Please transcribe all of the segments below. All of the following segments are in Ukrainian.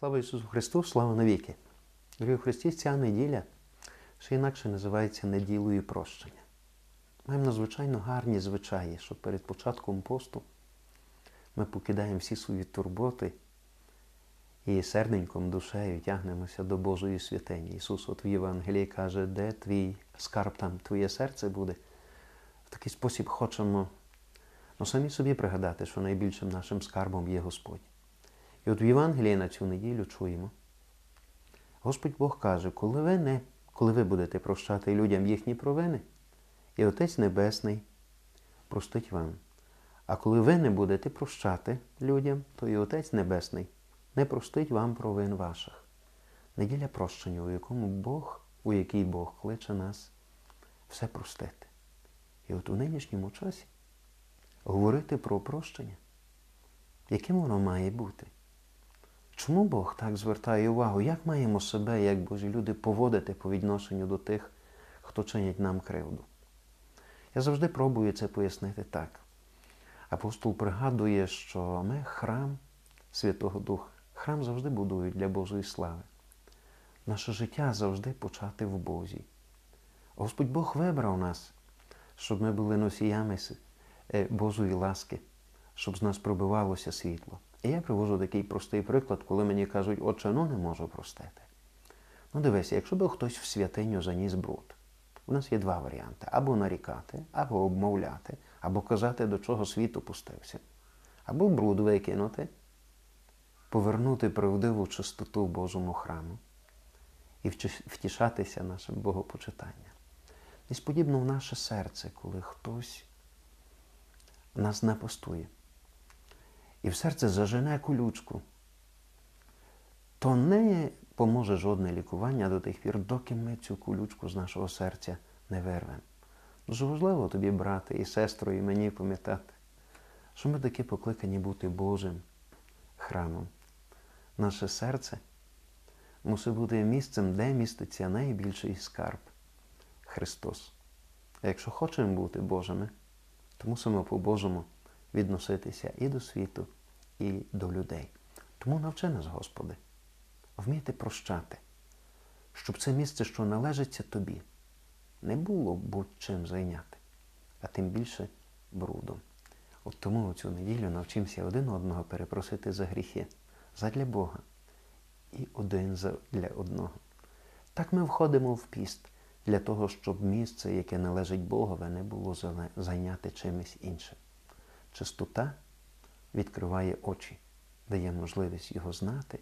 Слава Ісусу Христу, слава навіки! Дорогі Христі, ця неділя ще інакше називається неділею прощення. Маємо надзвичайно гарні звичаї, що перед початком посту ми покидаємо всі свої турботи і серденьком, душею тягнемося до Божої святині. Ісус от в Євангелії каже, де твій скарб, там твоє серце буде. В такий спосіб хочемо ну, самі собі пригадати, що найбільшим нашим скарбом є Господь. І от в Євангелії на цю неділю чуємо. Господь Бог каже, коли ви не, коли ви будете прощати людям їхні провини, і Отець Небесний простить вам. А коли ви не будете прощати людям, то і Отець Небесний не простить вам провин ваших. Неділя прощення, у якому Бог, у який Бог кличе нас все простити. І от у нинішньому часі говорити про прощення, яким воно має бути. Чому Бог так звертає увагу, як маємо себе, як Божі люди, поводити по відношенню до тих, хто чинять нам кривду? Я завжди пробую це пояснити так. Апостол пригадує, що ми храм Святого Духа. Храм завжди будують для Божої слави. Наше життя завжди почати в Бозі. Господь Бог вибрав нас, щоб ми були носіями Божої ласки, щоб з нас пробивалося світло. І я привожу такий простий приклад, коли мені кажуть, отче, ну не можу простити. Ну дивися, якщо би хтось в святиню заніс бруд, у нас є два варіанти: або нарікати, або обмовляти, або казати, до чого світ опустився, або бруд викинути, повернути правдиву чистоту Божому храму і втішатися нашим богопочитанням. Подібно в наше серце, коли хтось нас напастує і в серце зажене колючку, то не поможе жодне лікування до тих пір, доки ми цю колючку з нашого серця не вирвемо. Дуже важливо тобі, брати і сестру, і мені пам'ятати, що ми таки покликані бути Божим храмом. Наше серце мусить бути місцем, де міститься найбільший скарб Христос. А якщо хочемо бути Божими, то мусимо по-божому відноситися і до світу, і до людей. Тому навчи нас, Господи, вміти прощати, щоб це місце, що належиться тобі, не було будь-чим зайняти, а тим більше брудом. От тому цю неділю навчимося один одного перепросити за гріхи, задля Бога і один для одного. Так ми входимо в піст для того, щоб місце, яке належить Богове, не було зайняте чимось іншим. Чистота відкриває очі, дає можливість його знати,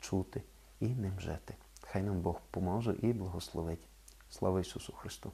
чути і ним жити. Хай нам Бог поможе і благословить. Слава Ісусу Христу!